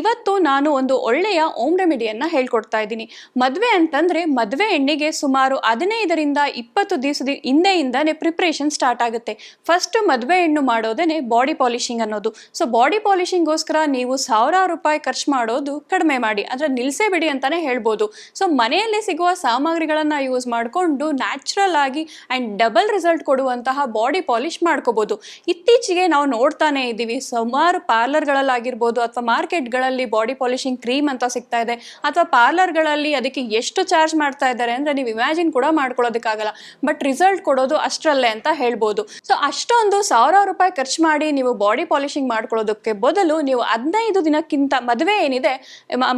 ಇವತ್ತು ನಾನು ಒಂದು ಒಳ್ಳೆಯ ಓಮ್ ರೆಮಿಡಿಯನ್ನ ಹೇಳ್ಕೊಡ್ತಾ ಇದ್ದೀನಿ. ಮದುವೆ ಅಂತಂದ್ರೆ ಮದುವೆ ಎಣ್ಣೆಗೆ ಸುಮಾರು ಹದಿನೈದರಿಂದ ಇಪ್ಪತ್ತು ದಿವಸದ ಹಿಂದೆಯಿಂದನೇ ಪ್ರಿಪ್ರೇಷನ್ ಸ್ಟಾರ್ಟ್ ಆಗುತ್ತೆ. ಫಸ್ಟ್ ಮದುವೆ ಹೆಣ್ಣು ಮಾಡೋದೇನೆ ಬಾಡಿ ಪಾಲಿಶಿಂಗ್ ಅನ್ನೋದು. ಸೊ ಬಾಡಿ ಪಾಲಿಶಿಂಗ್ಗೋಸ್ಕರ ನೀವು ಸಾವಿರಾರು ರೂಪಾಯಿ ಖರ್ಚು ಮಾಡೋದು ಕಡಿಮೆ ಮಾಡಿ. ಅಂದ್ರೆ ನಿಲ್ಸೇ ಬಿಡಿ ಅಂತಾನೆ ಹೇಳ್ಬೋದು. ಸೊ ಮನೆಯಲ್ಲೇ ಸಿಗುವ ಸಾಮಗ್ರಿಗಳನ್ನ ಯೂಸ್ ಮಾಡಿಕೊಂಡು ನ್ಯಾಚುರಲ್ ಆಗಿ ಅಂಡ್ ಡಬಲ್ ರಿಸಲ್ಟ್ ಕೊಡುವಂತಹ ಬಾಡಿ ಪಾಲಿಶ್ ಮಾಡ್ಕೋಬಹುದು ಇತ್ತೀಚೆಗೆ ನಾವು ನೋಡ್ತಾನೆ ಇದ್ದೀವಿ. ಸುಮಾರು ಪಾರ್ಲರ್ಗಳಲ್ಲಾಗಿರ್ಬೋದು ಅಥವಾ ಮಾರ್ಕೆಟ್ಗಳಲ್ಲಿ ಬಾಡಿ ಪಾಲಿಶಿಂಗ್ ಕ್ರೀಮ್ ಅಂತ ಸಿಗ್ತಾ ಇದೆ. ಅಥವಾ ಪಾರ್ಲರ್ಗಳಲ್ಲಿ ಅದಕ್ಕೆ ಎಷ್ಟು ಚಾರ್ಜ್ ಮಾಡ್ತಾ ಇದ್ದಾರೆ ಅಂದ್ರೆ ನೀವು ಇಮ್ಯಾಜಿನ್ ಕೂಡ ಮಾಡ್ಕೊಳ್ಳೋದಕ್ಕಾಗಲ್ಲ. ಬಟ್ ರಿಸಲ್ಟ್ ಕೊಡೋದು ಅಷ್ಟರಲ್ಲೇ ಅಂತ ಹೇಳ್ಬೋದು. ಸೊ ಅಷ್ಟೊಂದು ಸಾವಿರಾರು ರೂಪಾಯಿ ಖರ್ಚು ಮಾಡಿ ನೀವು ಬಾಡಿ ಪಾಲಿಶಿಂಗ್ ಮಾಡ್ಕೊಳ್ಳೋದಕ್ಕೆ ಬದಲು ನೀವು ಹದಿನೈದು ದಿನಕ್ಕಿಂತ ಮದುವೆ ಏನಿದೆ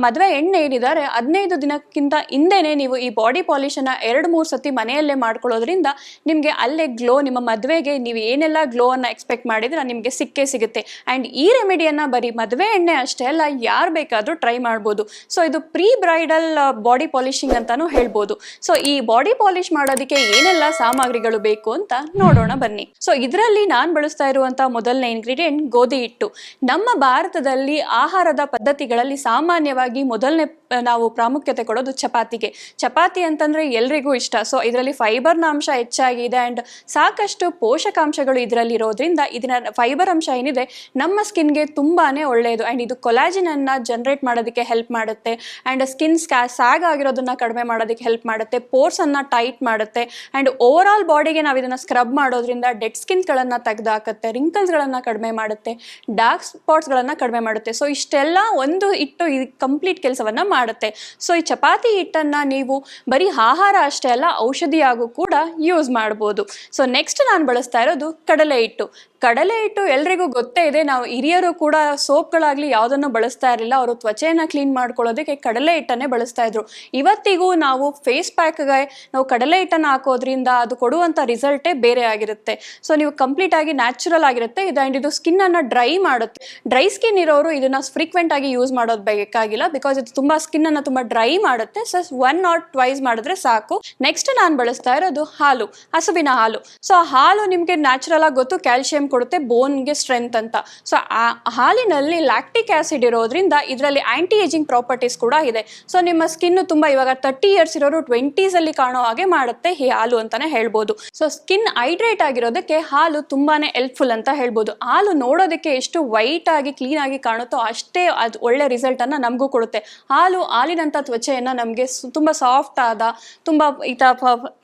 ಮದುವೆ ಎಣ್ಣೆ ಏನಿದ್ದಾರೆ, ಹದಿನೈದು ದಿನಕ್ಕಿಂತ ಹಿಂದೆನೆ ನೀವು ಈ ಬಾಡಿ ಪಾಲಿಶನ್ನ ಎರಡು ಮೂರು ಸತಿ ಮನೆಯಲ್ಲೇ ಮಾಡ್ಕೊಳ್ಳೋದ್ರಿಂದ ನಿಮಗೆ ಅಲ್ಲೇ ಗ್ಲೋ ನಿಮ್ಮ ಮದುವೆಗೆ ನೀವು ಏನೆಲ್ಲ ಗ್ಲೋ ಅನ್ನ ಎಕ್ಸ್ಪೆಕ್ಟ್ ಮಾಡಿದ್ರೆ ನಿಮಗೆ ಸಿಕ್ಕೇ ಸಿಗುತ್ತೆ. ಅಂಡ್ ಈ ರೆಮಿಡಿಯನ್ನ ಬರೀ ಮದುವೆ ಎಣ್ಣೆ ಅಷ್ಟೇ ಅಲ್ಲ ಯಾರು ಬೇಕಾದರೂ ಟ್ರೈ ಮಾಡ್ಬೋದು. ಸೊ ಇದು ಪ್ರೀ ಬ್ರೈಡಲ್ ಬಾಡಿ ಪಾಲಿಶಿಂಗ್ ಅಂತಾನೂ ಹೇಳ್ಬೋದು. ಸೊ ಈ ಬಾಡಿ ಪಾಲಿಶ್ ಮಾಡೋದಕ್ಕೆ ಏನೆಲ್ಲ ಸಾಮಗ್ರಿಗಳು ಬೇಕು ಅಂತ ನೋಡೋಣ ಬನ್ನಿ. ಸೊ ಇದರಲ್ಲಿ ನಾನು ಬಳಸ್ತಾ ಇರುವಂತಹ ಮೊದಲನೇ ಇಂಗ್ರೀಡಿಯೆಂಟ್ ಗೋಧಿ ಹಿಟ್ಟು. ನಮ್ಮ ಭಾರತದಲ್ಲಿ ಆಹಾರದ ಪದ್ಧತಿಗಳಲ್ಲಿ ಸಾಮಾನ್ಯವಾಗಿ ಮೊದಲನೇ ನಾವು ಪ್ರಾಮುಖ್ಯತೆ ಕೊಡೋದು ಚಪಾತಿಗೆ. ಚಪಾತಿ ಅಂತಂದ್ರೆ ಎಲ್ರಿಗೂ ಇಷ್ಟ. ಸೊ ಇದರಲ್ಲಿ ಫೈಬರ್ನ ಅಂಶ ಹೆಚ್ಚಾಗಿದೆ ಆ್ಯಂಡ್ ಸಾಕಷ್ಟು ಪೋಷಕಾಂಶಗಳು ಇದರಲ್ಲಿ ಇರೋದ್ರಿಂದ ಇದನ್ನ ಫೈಬರ್ ಅಂಶ ಏನಿದೆ, ನಮ್ಮ ಸ್ಕಿನ್ಗೆ ತುಂಬಾನೇ ಒಳ್ಳೆಯದು ಆ್ಯಂಡ್ ಇದು ಕೊಲಾಜಿನ್ ಅನ್ನ ಜನರೇಟ್ ಮಾಡೋದಕ್ಕೆ ಹೆಲ್ಪ್ ಮಾಡುತ್ತೆ. ಆ್ಯಂಡ್ ಸ್ಕಿನ್ ಸ್ಕ್ಯಾ ಸ್ಯಾಗ್ ಆಗಿರೋದನ್ನ ಕಡಿಮೆ ಮಾಡೋದಕ್ಕೆ ಹೆಲ್ಪ್ ಮಾಡುತ್ತೆ. ಪೋರ್ಸ್ ಅನ್ನ ಟೈಟ್ ಮಾಡುತ್ತೆ. ಆ್ಯಂಡ್ ಓವರ್ ಆಲ್ ಬಾಡಿಗೆ ನಾವು ಇದನ್ನ ಸ್ಕ್ರಬ್ ಮಾಡೋದ್ರಿಂದ ಡೆಡ್ ಸ್ಕಿನ್ಸ್ಗಳನ್ನ ತೆಗೆದಾಕತ್ತೆ. ರಿಂಕಲ್ಸ್ಗಳನ್ನ ಕಡಿಮೆ ಮಾಡುತ್ತೆ. ಡಾರ್ಕ್ ಸ್ಪಾಟ್ಸ್ಗಳನ್ನ ಕಡಿಮೆ ಮಾಡುತ್ತೆ. ಸೊ ಇಷ್ಟೆಲ್ಲ ಒಂದು ಹಿಟ್ಟು ಇದು ಕಂಪ್ಲೀಟ್ ಕೆಲಸವನ್ನ ಮಾಡುತ್ತೆ. ಸೊ ಈ ಚಪಾತಿ ಹಿಟ್ಟನ್ನ ನೀವು ಬರೀ ಆಹಾರ ಅಷ್ಟೇ ಅಲ್ಲ, ಔಷಧಿಯಾಗೂ ಕೂಡ ಯೂಸ್ ಮಾಡ್ಬೋದು. ಸೊ ನೆಕ್ಸ್ಟ್ ನಾನು ಬಳಸ್ತಾ ಇರೋದು ಕಡಲೆ ಹಿಟ್ಟು. ಕಡಲೆ ಹಿಟ್ಟು ಎಲ್ರಿಗೂ ಗೊತ್ತೇ ಇದೆ. ನಾವು ಹಿರಿಯರು ಕೂಡ ಸೋಪ್ಗಳಾಗ್ಲಿ ಯಾವುದನ್ನು ಬಳಸ್ತಾ ಇರಲಿಲ್ಲ. ಅವರು ತ್ವಚೆಯನ್ನು ಕ್ಲೀನ್ ಮಾಡ್ಕೊಳ್ಳೋದಕ್ಕೆ ಕಡಲೆ ಹಿಟ್ಟನ್ನೇ ಬಳಸ್ತಾ ಇದ್ರು. ಇವತ್ತಿಗೂ ನಾವು ಫೇಸ್ ಪ್ಯಾಕ್ಗೆ ನಾವು ಕಡಲೆ ಹಿಟ್ಟನ್ನು ಹಾಕೋದ್ರಿಂದ ಅದು ಕೊಡುವಂತ ರಿಸಲ್ಟೇ ಬೇರೆ ಆಗಿರುತ್ತೆ. ಸೊ, ನೀವು ಕಂಪ್ಲೀಟ್ ಆಗಿ ನ್ಯಾಚುರಲ್ ಆಗಿರುತ್ತೆ. ಇದು ಆ್ಯಂಡ್ ಇದು ಸ್ಕಿನ್ ಅನ್ನ ಡ್ರೈ ಮಾಡುತ್ತೆ. ಡ್ರೈ ಸ್ಕಿನ್ ಇರೋರು ಇದನ್ನ ಫ್ರೀಕ್ವೆಂಟ್ ಆಗಿ ಯೂಸ್ ಮಾಡೋದು ಬೇಕಾಗಿಲ್ಲ. ಬಿಕಾಸ್ ಇದು ತುಂಬಾ ಸ್ಕಿನ್ ಅನ್ನ ತುಂಬಾ ಡ್ರೈ ಮಾಡುತ್ತೆ. ಸೊ, ಒನ್ ಆರ್ ಟ್ವೈಸ್ ಮಾಡಿದ್ರೆ ಸಾಕು. ನೆಕ್ಸ್ಟ್ ನಾನು ಬಳಸ್ತಾ ಇರೋದು ಹಾಲು. ಹಸುವಿನ ಹಾಲು. ಸೊ ಹಾಲು ನಿಮಗೆ ನ್ಯಾಚುರಲ್ ಆಗಿ ಗೊತ್ತು. ಕ್ಯಾಲ್ಸಿಯಂ ಕೊಡುತ್ತೆ ಬೋನ್ಗೆ ಸ್ಟ್ರೆಂತ್ ಅಂತ. ಸೊ ಆ ಹಾಲಿನಲ್ಲಿ ಲ್ಯಾಕ್ಟಿಕ್ ಆಸಿಡ್ ಇರೋದ್ರಿಂದ ಇದರಲ್ಲಿ ಆಂಟಿ ಏಜಿಂಗ್ ಪ್ರಾಪರ್ಟೀಸ್ ಕೂಡ ಇದೆ. ಸೊ ನಿಮ್ಮ ಸ್ಕಿನ್ ತುಂಬಾ ಇವಾಗ ತರ್ಟಿ ಇಯರ್ಸ್ ಇರೋರು ಟ್ವೆಂಟೀಸ್ ಅಲ್ಲಿ ಕಾಣೋ ಹಾಗೆ ಮಾಡುತ್ತೆ ಈ ಹಾಲು ಅಂತಾನೆ ಹೇಳ್ಬೋದು. ಸೊ ಸ್ಕಿನ್ ಹೈಡ್ರೇಟ್ ಆಗಿರೋದಕ್ಕೆ ಹಾಲು ತುಂಬಾನೇ ಹೆಲ್ಪ್ಫುಲ್ ಅಂತ ಹೇಳ್ಬೋದು. ಹಾಲು ನೋಡೋದಕ್ಕೆ ಎಷ್ಟು ವೈಟ್ ಆಗಿ ಕ್ಲೀನ್ ಆಗಿ ಕಾಣುತ್ತೋ ಅಷ್ಟೇ ಅದು ಒಳ್ಳೆ ರಿಸಲ್ಟ್ ಅನ್ನ ನಮಗೂ ಕೊಡುತ್ತೆ. ಹಾಲು ಹಾಲಿನಂತ ತ್ವಚೆಯನ್ನ ನಮಗೆ ತುಂಬಾ ಸಾಫ್ಟ್ ಆದ, ತುಂಬಾ ಈ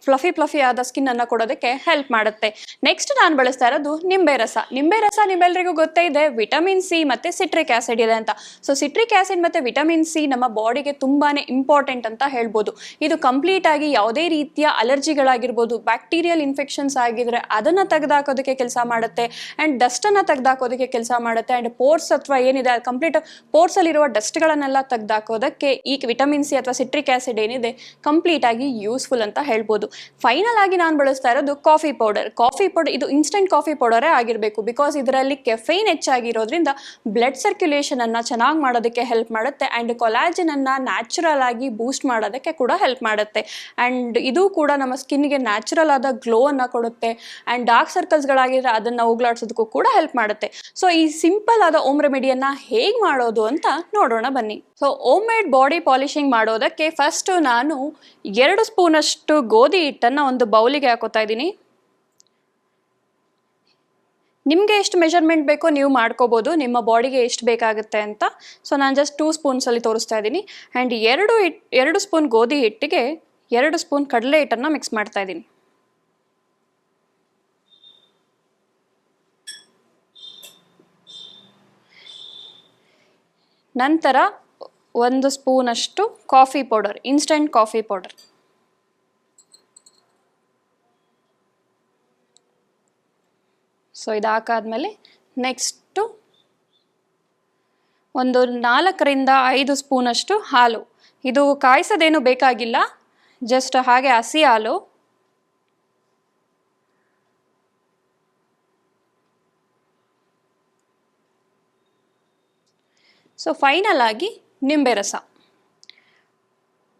ಫ್ಲಫಿ ಫ್ಲಫಿ ಆದ ಸ್ಕಿನ್ ಅನ್ನ ಕೊಡೋದಕ್ಕೆ ಹೆಲ್ಪ್ ಮಾಡುತ್ತೆ. ನೆಕ್ಸ್ಟ್ ನಾನು ಬಳಸ್ತಾ ಇರೋದು ನಿಂಬೆ ರಸ. ನಿಂಬೆ ರಸ ನಿಮ್ಮೆಲ್ಲರಿಗೂ ಗೊತ್ತೇ ಇದೆ. ವಿಟಮಿನ್ ಸಿ ಮತ್ತೆ ಸಿಟ್ರಿಕ್ ಆಸಿಡ್ ಇದೆ ಅಂತ. ಸೊ ಸಿಟ್ರಿಕ್ ಆಸಿಡ್ ಮತ್ತೆ ವಿಟಮಿನ್ ಸಿ ನಮ್ಮ ಬಾಡಿಗೆ ತುಂಬಾನೇ ಇಂಪಾರ್ಟೆಂಟ್ ಅಂತ ಹೇಳ್ಬೋದು. ಇದು ಕಂಪ್ಲೀಟ್ ಆಗಿ ಯಾವುದೇ ರೀತಿಯ ಅಲರ್ಜಿಗಳಾಗಿರ್ಬೋದು ಬ್ಯಾಕ್ಟೀರಿಯಲ್ ಇನ್ಫೆಕ್ಷನ್ಸ್ ಆಗಿದ್ರೆ ಅದನ್ನ ತೆಗೆದಾಕೋದಕ್ಕೆ ಕೆಲಸ ಮಾಡುತ್ತೆ ಅಂಡ್ ಡಸ್ಟ್ ಅನ್ನ ತೆಗೆದಾಕೋದಕ್ಕೆ ಕೆಲಸ ಮಾಡುತ್ತೆ ಅಂಡ್ ಪೋರ್ಸ್ ಅಥವಾ ಏನಿದೆ ಕಂಪ್ಲೀಟ್ ಪೋರ್ಸ್ ಅಲ್ಲಿರುವ ಡಸ್ಟ್ಗಳನ್ನೆಲ್ಲ ತೆಗೆದಾಕೋದಕ್ಕೆ ಈ ವಿಟಮಿನ್ ಸಿ ಅಥವಾ ಸಿಟ್ರಿಕ್ ಆಸಿಡ್ ಏನಿದೆ ಕಂಪ್ಲೀಟ್ ಆಗಿ ಯೂಸ್ಫುಲ್ ಅಂತ ಹೇಳ್ಬೋದು. ಫೈನಲ್ ಆಗಿ ನಾನು ಬಳಸ್ತಾ ಇರೋದು ಕಾಫಿ ಪೌಡರ್ ಕಾಫಿ ಪೌಡರ್ ಇದು ಇನ್ಸ್ಟೆಂಟ್ ಕಾಫಿ ಪೌಡರೇ ಆಗಿರಬೇಕು ಬಿಕಾಸ್ ಇದರಲ್ಲಿ ಕೆಫೈನ್ ಹೆಚ್ಚಾಗಿರೋದ್ರಿಂದ ಬ್ಲಡ್ ಸರ್ಕ್ಯುಲೇಷನ್ ಅನ್ನ ಚೆನ್ನಾಗಿ ಮಾಡೋದಕ್ಕೆ ಹೆಲ್ಪ್ ಮಾಡುತ್ತೆ ಅಂಡ್ ಕೊಲಾಜಿನ್ ಅನ್ನ ನ್ಯಾಚುರಲ್ ಆಗಿ ಬೂಸ್ಟ್ ಮಾಡೋದಕ್ಕೆ ಕೂಡ ಹೆಲ್ಪ್ ಮಾಡುತ್ತೆ. ಅಂಡ್ ಇದು ಕೂಡ ನಮ್ಮ ಸ್ಕಿನ್ಗೆ ನ್ಯಾಚುರಲ್ ಆದ ಗ್ಲೋ ಅನ್ನ ಕೊಡುತ್ತೆ ಅಂಡ್ ಡಾರ್ಕ್ ಸರ್ಕಲ್ಸ್ಗಳಾಗಿದ್ರೆ ಅದನ್ನ ಹೋಗ್ಲಾಡ್ಸೋದಕ್ಕೂ ಕೂಡ ಹೆಲ್ಪ್ ಮಾಡುತ್ತೆ. ಸೊ ಈ ಸಿಂಪಲ್ ಆದ ಓಮ್ ರೆಮಿಡಿಯನ್ನ ಹೇಗೆ ಮಾಡೋದು ಅಂತ ನೋಡೋಣ ಬನ್ನಿ. So ohm made body polishing ಮಾಡೋದಕ್ಕೆ ಫಸ್ಟ್ ನಾನು ಎರಡು ಸ್ಪೂನಷ್ಟು ಗೋಧಿ ಹಿಟ್ಟನ್ನು ಒಂದು ಬೌಲಿಗೆ ಹಾಕೋತಾ ಇದ್ದೀನಿ. ನಿಮಗೆ ಎಷ್ಟು ಮೆಷರ್ಮೆಂಟ್ ಬೇಕೋ ನೀವು ಮಾಡ್ಕೋಬೋದು, ನಿಮ್ಮ ಬಾಡಿಗೆ ಎಷ್ಟು ಬೇಕಾಗುತ್ತೆ ಅಂತ. ಸೊ ನಾನು ಜಸ್ಟ್ ಟೂ ಸ್ಪೂನ್ಸಲ್ಲಿ ತೋರಿಸ್ತಾ ಇದ್ದೀನಿ. ಆ್ಯಂಡ್ ಎರಡು ಹಿಟ್ ಎರಡು ಸ್ಪೂನ್ ಗೋಧಿ ಹಿಟ್ಟಿಗೆ ಎರಡು ಸ್ಪೂನ್ ಕಡಲೆ ಹಿಟ್ಟನ್ನು ಮಿಕ್ಸ್ ಮಾಡ್ತಾ ಇದ್ದೀನಿ. ನಂತರ ಒಂದು ಸ್ಪೂನಷ್ಟು coffee powder instant coffee powder so ಇದು ನೆಕ್ಸ್ಟು ಒಂದು ನಾಲ್ಕರಿಂದ ಐದು ಸ್ಪೂನಷ್ಟು ಹಾಲು. ಇದು ಕಾಯಿಸೋದೇನು ಬೇಕಾಗಿಲ್ಲ. ಜಸ್ಟ್ ಹಾಗೆ ಹಸಿ ಹಾಲು. ಸೊ ಫೈನಲ್ ಆಗಿ ನಿಂಬೆ ರಸ.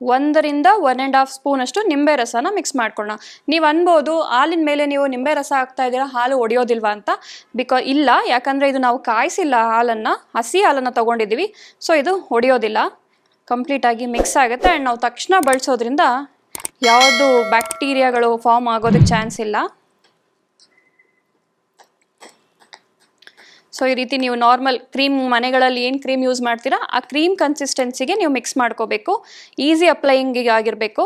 ಒಂದರಿಂದ ಒನ್ ಆ್ಯಂಡ್ ಹಾಫ್ ಸ್ಪೂನ್ ಅಷ್ಟು ನಿಂಬೆ ರಸನ ಮಿಕ್ಸ್ ಮಾಡ್ಕೊಳ್ಳೋಣ. ನೀವು ಅನ್ಬೋದು ಹಾಲಿನ ಮೇಲೆ ನೀವು ನಿಂಬೆ ರಸ ಹಾಕ್ತಾ ಇದ್ದೀರಾ, ಹಾಲು ಒಡೆಯೋದಿಲ್ವಾ ಅಂತ. ಬಿಕಾ ಇಲ್ಲ, ಯಾಕಂದರೆ ಇದು ನಾವು ಕಾಯಿಸಿಲ್ಲ ಹಾಲನ್ನು, ಹಸಿ ಹಾಲನ್ನು ತೊಗೊಂಡಿದ್ದೀವಿ. ಸೊ ಇದು ಒಡೆಯೋದಿಲ್ಲ. ಕಂಪ್ಲೀಟಾಗಿ ಮಿಕ್ಸ್ ಆಗುತ್ತೆ. ಆ್ಯಂಡ್ ನಾವು ತಕ್ಷಣ ಬಳಸೋದ್ರಿಂದ ಯಾವುದು ಬ್ಯಾಕ್ಟೀರಿಯಾಗಳು ಫಾರ್ಮ್ ಆಗೋದಕ್ಕೆ ಚಾನ್ಸ್ ಇಲ್ಲ. ಸೊ ಈ ರೀತಿ ನೀವು ನಾರ್ಮಲ್ ಕ್ರೀಮ್ ಮನೆಗಳಲ್ಲಿ ಏನು ಕ್ರೀಮ್ ಯೂಸ್ ಮಾಡ್ತೀರಾ, ಆ ಕ್ರೀಮ್ ಕನ್ಸಿಸ್ಟೆನ್ಸಿಗೆ ನೀವು ಮಿಕ್ಸ್ ಮಾಡ್ಕೋಬೇಕು. ಈಸಿ ಅಪ್ಲೈಯಿಂಗಿಗೆ ಆಗಿರಬೇಕು.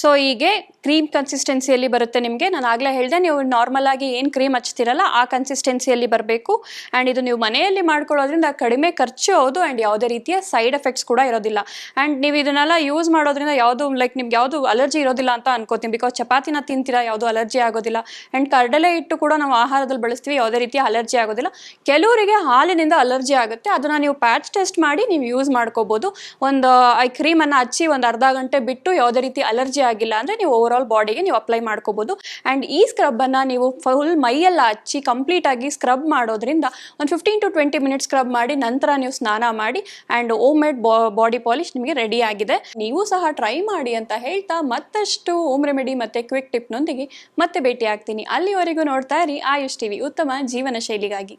ಸೊ ಹೀಗೆ ಕ್ರೀಮ್ ಕನ್ಸಿಸ್ಟೆನ್ಸಿಯಲ್ಲಿ ಬರುತ್ತೆ ನಿಮಗೆ. ನಾನು ಆಗಲೇ ಹೇಳಿದೆ, ನೀವು ನಾರ್ಮಲ್ ಆಗಿ ಏನು ಕ್ರೀಮ್ ಹಚ್ತೀರಲ್ಲ, ಆ ಕನ್ಸಿಸ್ಟೆನ್ಸಿಯಲ್ಲಿ ಬರಬೇಕು. ಆ್ಯಂಡ್ ಇದು ನೀವು ಮನೆಯಲ್ಲಿ ಮಾಡ್ಕೊಳ್ಳೋದ್ರಿಂದ ಕಡಿಮೆ ಖರ್ಚು ಹೌದು ಆ್ಯಂಡ್ ಯಾವುದೇ ರೀತಿಯ ಸೈಡ್ ಎಫೆಕ್ಟ್ಸ್ ಕೂಡ ಇರೋದಿಲ್ಲ. ಆ್ಯಂಡ್ ನೀವು ಇದನ್ನೆಲ್ಲ ಯೂಸ್ ಮಾಡೋದ್ರಿಂದ ಯಾವುದು ಲೈಕ್ ನಿಮ್ಗೆ ಯಾವುದು ಅಲರ್ಜಿ ಇರೋದಿಲ್ಲ ಅಂತ ಅನ್ಕೋತೀನಿ. ಬಿಕಾಸ್ ಚಪಾತಿನ ತಿಂತೀರಾ, ಯಾವುದು ಅಲರ್ಜಿ ಆಗೋದಿಲ್ಲ. ಆ್ಯಂಡ್ ಕಡಲೆ ಹಿಟ್ಟು ಕೂಡ ನಾವು ಆಹಾರದಲ್ಲಿ ಬಳಸ್ತೀವಿ, ಯಾವುದೇ ರೀತಿಯ ಅಲರ್ಜಿ ಆಗೋದಿಲ್ಲ. ಕೆಲವರಿಗೆ ಹಾಲಿನಿಂದ ಅಲರ್ಜಿ ಆಗುತ್ತೆ. ಅದನ್ನು ನೀವು ಪ್ಯಾಚ್ ಟೆಸ್ಟ್ ಮಾಡಿ ನೀವು ಯೂಸ್ ಮಾಡ್ಕೋಬೋದು. ಒಂದು ಈ ಕ್ರೀಮನ್ನು ಹಚ್ಚಿ ಒಂದು ಅರ್ಧ ಗಂಟೆ ಬಿಟ್ಟು ಯಾವುದೇ ರೀತಿ ಅಲರ್ಜಿ ಆಗಿಲ್ಲ ಅಂದರೆ ನೀವು ಓವರ್ ಆಲ್ ಬಾಡಿಗೆ ನೀವು ಅಪ್ಲೈ ಮಾಡ್ಕೋಬೋದು. ಆ್ಯಂಡ್ ಈ ಸ್ಕ್ರಬ್ಬನ್ನು ನೀವು ಫುಲ್ ಮೈಯೆಲ್ಲ ಹಚ್ಚಿ ಕಂಪ್ಲೀಟಾಗಿ ಸ್ಕ್ರಬ್ ಮಾಡೋದ್ರಿಂದ ಒಂದು fifteen to twenty minutes scrub ಮಾಡಿ ನಂತರ ನೀವು ಸ್ನಾನ ಮಾಡಿ and home made body polish ನಿಮಗೆ ರೆಡಿ ಆಗಿದೆ. ನೀವು ಸಹ ಟ್ರೈ ಮಾಡಿ ಅಂತ ಹೇಳ್ತಾ ಮತ್ತಷ್ಟು ಓಮ್ ರೆಮಿಡಿ ಮತ್ತು ಕ್ವಿಕ್ ಟಿಪ್ನೊಂದಿಗೆ ಮತ್ತೆ ಭೇಟಿ ಆಗ್ತೀನಿ ಅಲ್ಲಿವರೆಗೂ ನೋಡ್ತಾ ಇರಿ ಆಯುಷ್ ಟಿವಿ, ಉತ್ತಮ ಜೀವನ ಶೈಲಿಗಾಗಿ.